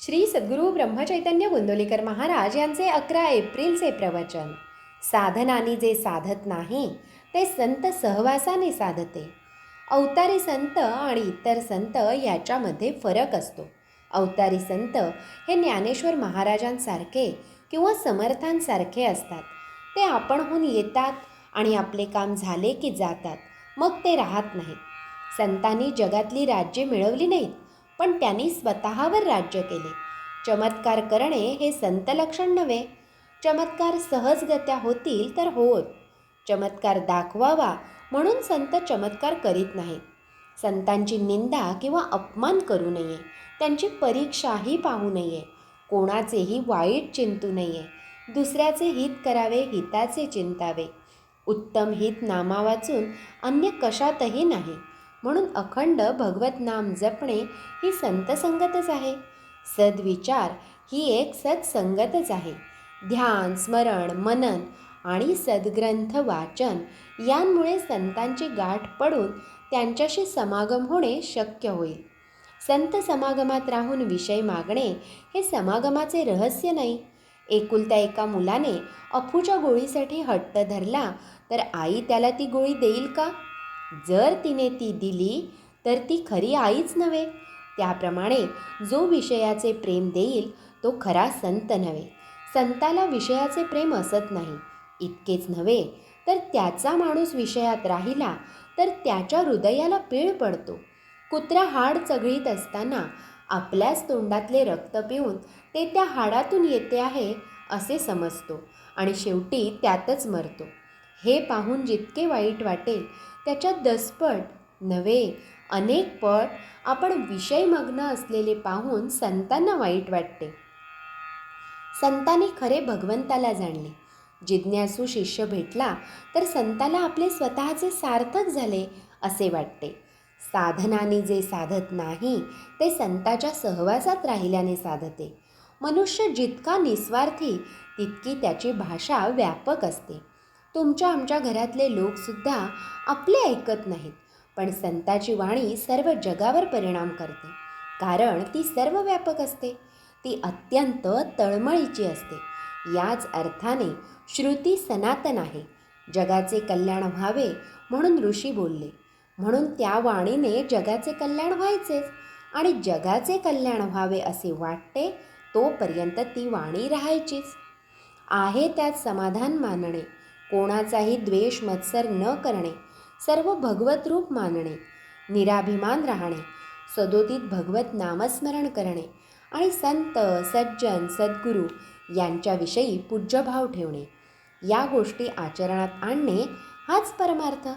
श्री सद्गुरू ब्रह्मचैतन्य गोंदोलीकर महाराज यांचे अकरा एप्रिलचे प्रवचन. साधनाने जे साधत नाही ते संत सहवासाने साधते. अवतारी संत आणि इतर संत याच्यामध्ये फरक असतो. अवतारी संत हे ज्ञानेश्वर महाराजांसारखे किंवा समर्थांसारखे असतात. ते आपणहून येतात आणि आपले काम झाले की जातात मग ते राहत नाहीत. संतांनी जगातली राज्ये मिळवली नाहीत. पण त्यांनी स्वतःवर राज्य केले. चमत्कार करणे हे संत लक्षण नव्हे. चमत्कार सहजगत्या होतील तर होत. चमत्कार दाखवावा म्हणून संत चमत्कार करीत नाहीत संतांची निंदा किंवा अपमान करू नये. त्यांची परीक्षाही पाहू नये. कोणाचेही वाईट चिंतू नये. दुसऱ्याचे हित करावे हिताचे चिंतावे. उत्तम हित नामा वाचून अन्य कशातही नाही. म्हणून अखंड भगवत नाम जपणे ही संतसंगतच आहे. सद्विचार ही एक सत्संगतच आहे. ध्यान स्मरण मनन आणि सद्ग्रंथ वाचन यांमुळे संतांची गाठ पडून त्यांच्याशी समागम होणे शक्य होईल. संत समागमात राहून विषय मागणे हे समागमाचे रहस्य नाही. एकुलत्या एका मुलाने अफूच्या गोळीसाठी हट्ट धरला तर आई त्याला ती गोळी देईल का? जर तिने ती दिली तर ती खरी आईच नव्हे. त्याप्रमाणे जो विषयाचे प्रेम देईल तो खरा संत नव्हे. संताला विषयाचे प्रेम असत नाही. इतकेच नव्हे तर त्याचा माणूस विषयात राहिला तर त्याच्या हृदयाला पीळ पडतो. कुत्रा हाड चघळीत असताना आपल्याच तोंडातले रक्त पिऊन ते त्या हाडातून येते आहे असे समजतो आणि शेवटी त्यातच मरतो. हे पाहून जितके वाईट वाटेल त्याच्यात दसपट नव्हे अनेक पट आपण विषयमग्न असलेले पाहून संतांना वाईट वाटते. संतांनी खरे भगवंताला जाणले. जिज्ञासू शिष्य भेटला तर संताला आपले स्वतःचे सार्थक झाले असे वाटते. साधनाने जे साधत नाही ते संताच्या सहवासात राहिल्याने साधते. मनुष्य जितका निस्वार्थी तितकी त्याची भाषा व्यापक असते. तुमच्या आमच्या घरातले लोकसुद्धा आपले ऐकत नाहीत. पण संताची वाणी सर्व जगावर परिणाम करते. कारण ती सर्व व्यापक असते. ती अत्यंत तळमळीची असते. याच अर्थाने श्रुती सनातन आहे. जगाचे कल्याण व्हावे म्हणून ऋषी बोलले. म्हणून त्या वाणीने जगाचे कल्याण व्हायचेच आणि जगाचे कल्याण व्हावे असे वाटते तोपर्यंत ती वाणी राहायचीच. आहे त्यात समाधान मानणे. कोणाचाही द्वेष मत्सर न करणे सर्व भगवतरूप मानणे निराभिमान राहणे सदोदित भगवत नामस्मरण करणे आणि संत सज्जन सद्गुरू यांच्याविषयी पूज्यभाव ठेवणे. या गोष्टी आचरणात आणणे हाच परमार्थ.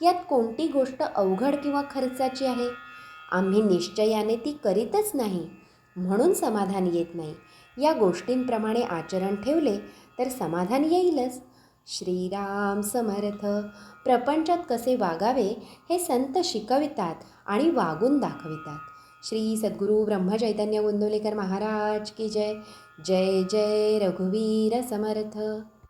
यात कोणती गोष्ट अवघड किंवा खर्चाची आहे? आम्ही निश्चयाने ती करीतच नाही म्हणून समाधान येत नाही. या गोष्टींप्रमाणे आचरण ठेवले तर समाधान येईलच. श्रीराम समर्थ. प्रपंचात कसे वागावे हे संत शिकवितात आणि वागून दाखवितात. श्री सद्गुरू ब्रह्मचैतन्य गोंदवलेकर महाराज की जय. जय जय रघुवीर समर्थ.